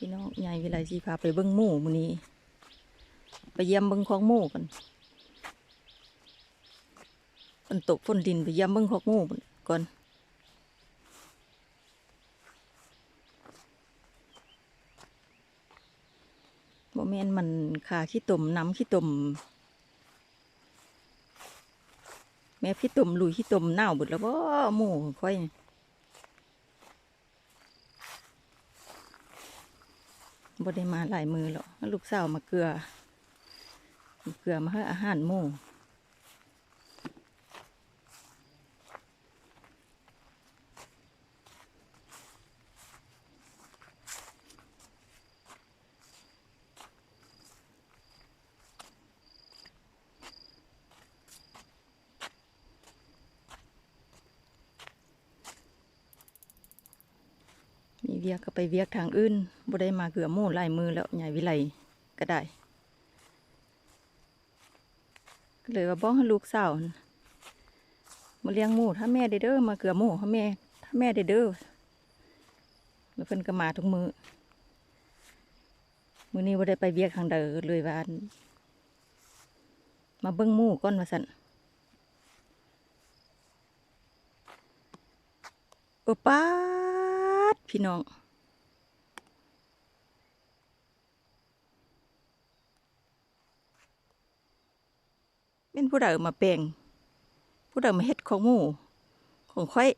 พี่น้องยายวิไลสีพาไปเบิ้งหมู่มื้อนี้ ไปเยี่ยมเบิ้งของหมู่กันฝนตกฝนดินไปเยี่ยมเบิ้งของหมู่ก่อนบ่แม่นมันขาขี้ตุ่มน้ำขี้ตุ่มแม่ขี้ตุ่มลุยขี้ตุ่มเน่าบิดแล้วบ่หมู่ค่อย บ่ได้มาหลายมือหรอกลูกสาวมาเกลือมาเกลือมาให้อาหารหมู มีเวียกก็ไปเวียกทางอื่นบ่ได้มาเกือหมูหลายมือแล้วใหญ่วิไลก็ได้ก็เลยว่าบ้อกให้ลูกสาวมาเลี้ยงหมูถ้าแม่ได้เด้อมาเกือหมูถ้าแม่ ถ้าแม่ได้เด้อแล้วเพิ่นก็มาทุกมือมื้อนี้บ่ได้ไปเวียกทางเด้อเลยว่าอั่นมาเบิ่งหมูก่อนว่าซั่นโอป้า พี่น้อง เป็นผู้ใดเอามาแปลงผู้ใดเอามาเฮ็ดของหมูของค่อย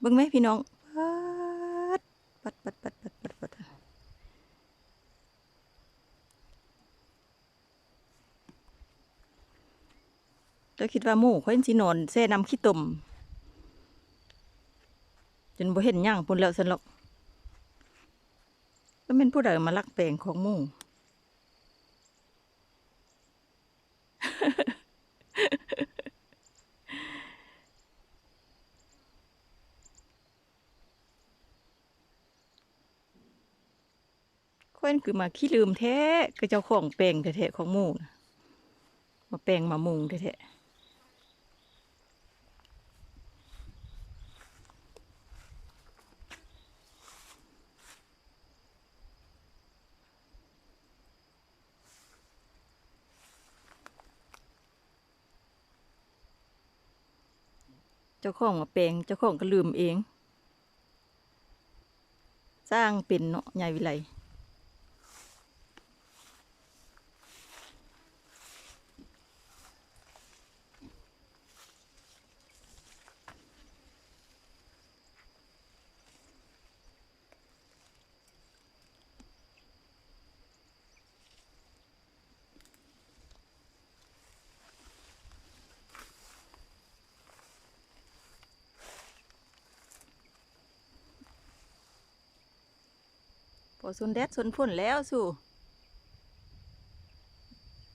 เบิ่งไหมพี่น้องปัดปัดปัดปัดปัดปัดปัดเจ้าคิดว่าหมูค่อยสินอนแช่น้ำขี้ตม จนบ่เห็นย่างพุ่นแล้วสนหรอกก็เป็นผู้ใดมาลักแปลงของมูคนคือมาขี้ลืมแท้ก็เจ้าของแปลงแท้ๆของมู่มาแปลงมามุงแท้ๆ จ้าของมาแปลงเจ้าของก็ลืมเอง สร้างเป็นเนาะใหญ่วิไล พอสนแดดสนฝนแล้วสู่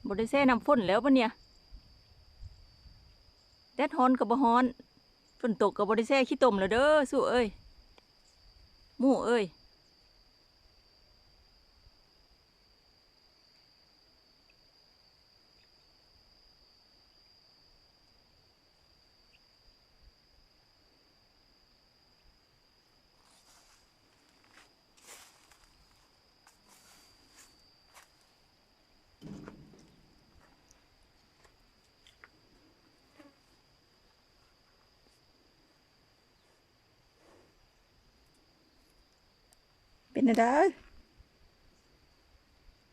บได้แซ่น้ำฝนแล้วปะเนี่ย แดดฮ้อนกับบฮ้อน ฝนตกกับบได้แซ่ขี้ตมแล้วเด้อสู่เอ้ย หมู่เอ้ย เป็นอะไร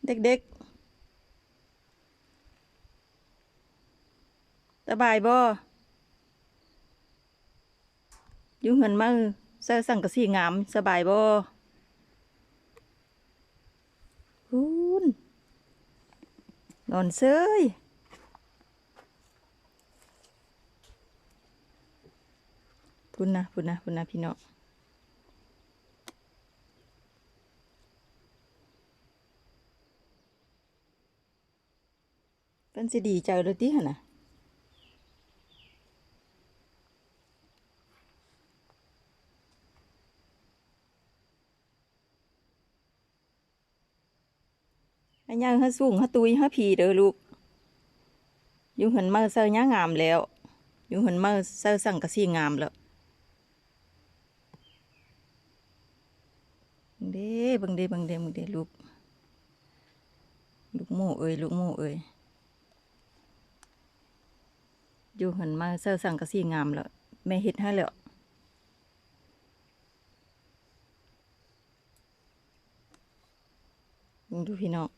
เด็กๆสบายบ่อยู่เงินมาเสื้อสั่งกระสีงามสบายบ่คุณนอนเซยพุ่นนะพุ่นนะพุ่นนะพี่น้อง เป็นสิดีใจเลยที่หนนะอันยังฮะสูงฮะตุยฮะผีเด้อลูก อยู่หันมาเซอร์ย่างามแล้ว อยู่หันมาเซอร์สั่งกะสีงามแล้วเบิ่งเด้บิ่งเด้บิ่งเด้บิ่งเด้ลูก ลูกหมูเอ้ยลูกหมูเอ้ย อยู่หันมาเซอร์สังกะสีงามแล้วแม่เฮ็ดให้แล้วดูพี่น้อง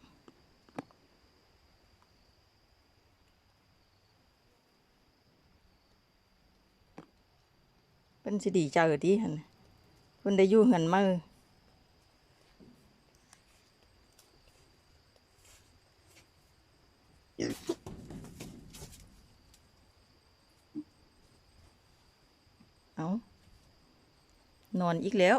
เพิ่นสิดีใจเดีหันน่ะเพิ่นได้อยู่หันมา เอานอนอีกแล้ว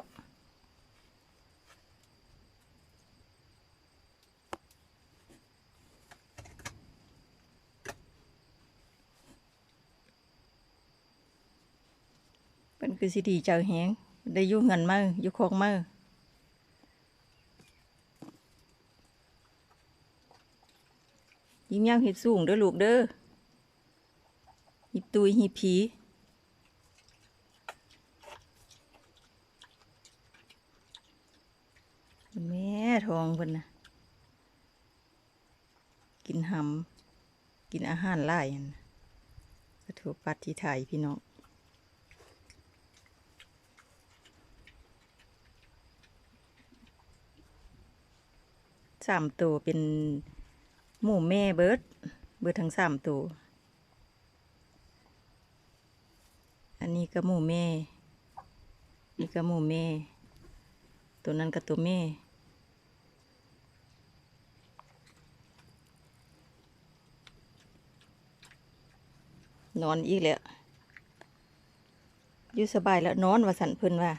เป็นคือสิดีเจ้าแหงได้ยู่เงินมาอยู่คอกมายิ้มย่างเห็ดสูงเด้อลูกเด้อหิบตุยหิบผี แม่ ทองเพิ่นนะกินหำกินอาหารหลายหั่นะกระถูกปัดที่ไทยพี่น้องสามตัวเป็นหมูแม่เบิร์ดเบิร์ดทั้งสามตัว อันนี้ก็หมูแม่ นี่ก็หมูแม่ ตัวนั้นกับตัวแม่ นอนอีกแล้วอยู่สบายแล้วนอนว่าสันเพิ่นว่า